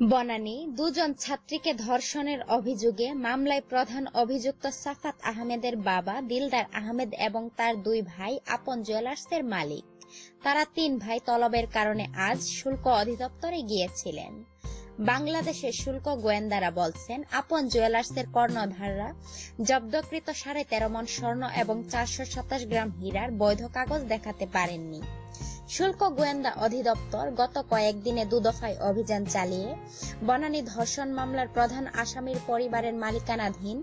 বনানী, দুজন ছাত্রীকে ধর্ষণের অভিযোগে মামলায় প্রধান অভিযুক্ত সাফাত আহমেদের বাবা, দিলদার আহমেদ এবং তার দুই ভাই আপন জুয়েলার্সের মালিক। তারা তিন ভাই তলবের কারণে আজ শুল্ক অধিদপ্তরে গিয়েছিলেন। বাংলাদেশের শুল্ক গোয়েন্দারা বলছেন, আপন জুয়েলার্সের কর্ণধাররা জব্দকৃত সাড়ে তেরো মন স্বর্ণ এবং চারশো সাতাশ গ্রাম হীরার বৈধ কাগজ দেখাতে পারেননি। শুল্ক গোয়েন্দা অধিদপ্তর গত কয়েকদিনে দুদফায় অভিযান চালিয়ে বনানী ধর্ষণ মামলার প্রধান আসামির পরিবারের মালিকানাধীন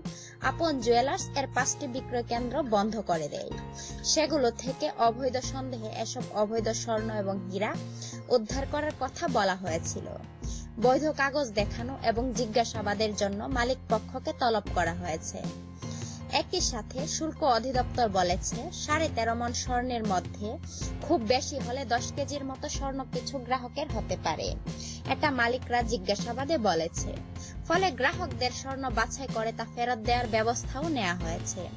আপন জুয়েলার্স এর পাঁচটি বিক্রয় কেন্দ্র বন্ধ করে দেয়। সেগুলো থেকে অবৈধ সন্দেহে এসব অবৈধ স্বর্ণ এবং হীরা উদ্ধার করার কথা বলা হয়েছিল। বৈধ কাগজ দেখানো এবং জিজ্ঞাসাবাদের জন্য মালিক পক্ষকে তলব করা হয়েছে। একই সাথে শুল্ক অধিদপ্তর বলেছে, সাড়ে তেরো মন স্বর্ণের মধ্যে খুব বেশি হলে দশ কেজির মতো স্বর্ণ কিছু গ্রাহকের হতে পারে। এটা মালিকরা জিজ্ঞাসাবাদে বলেছে। ফলে গ্রাহকদের স্বর্ণ বাছাই করে তা ফেরত দেওয়ার ব্যবস্থাও নেওয়া হয়েছে।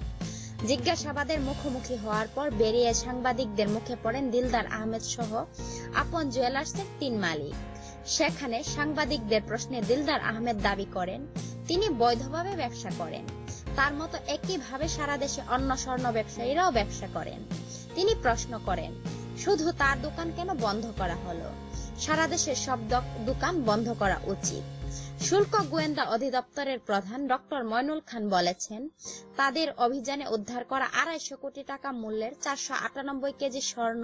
জিজ্ঞাসাবাদের মুখোমুখি হওয়ার পর বেরিয়ে সাংবাদিকদের মুখে পড়েন দিলদার আহমেদ সহ আপন জুয়েলার্সের তিন মালিক। সেখানে সাংবাদিকদের প্রশ্নে দিলদার আহমেদ দাবি করেন তিনি বৈধভাবে ব্যবসা করেন। তার মতো একইভাবে সারা দেশে অন্য স্বর্ণ ব্যবসায়ীরাও ব্যবসা করেন। তিনি প্রশ্ন করেন, শুধু তার দোকান কেন বন্ধ করা হলো? সারা দেশের সব দোকান বন্ধ করা উচিত। শুল্ক গোয়েন্দা অধিদপ্তরের প্রধান ডক্টর ময়নুল খান বলেছেন, তাদের অভিযানে উদ্ধার করা আড়াইশো কোটি টাকা মূল্যের চারশো আটানব্বই কেজি স্বর্ণ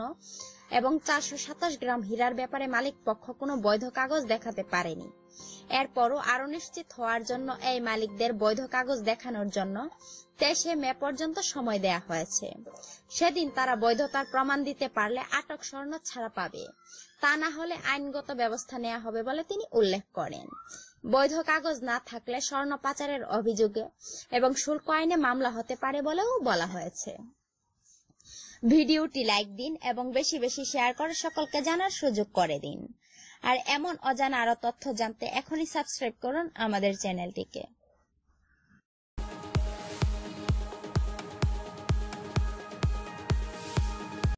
এবং চারশো সাতাশ গ্রাম হীরার ব্যাপারে মালিক পক্ষ কোনো বৈধ কাগজ দেখাতে পারেনি। এরপরও আরও নিশ্চিত হওয়ার জন্য এই মালিকদের বৈধ কাগজ দেখানোর জন্য তেইশে মে পর্যন্ত সময় দেয়া হয়েছে। সেদিন তারা বৈধতার প্রমাণ দিতে পারলে আটক স্বর্ণ ছাড়া পাবে। তা না হলে আইনগত ব্যবস্থা নেওয়া হবে বলে তিনি উল্লেখ করেন। বৈধ কাগজ না থাকলে স্বর্ণ পাচারের অভিযোগে এবং শুল্ক আইনে মামলা হতে পারে বলেও বলা হয়েছে। ভিডিওটি লাইক দিন এবং বেশি বেশি শেয়ার করে সকলকে জানার সুযোগ করে দিন। আর এমন অজানা আরও তথ্য জানতে এখনই সাবস্ক্রাইব করুন আমাদের চ্যানেলটিকে।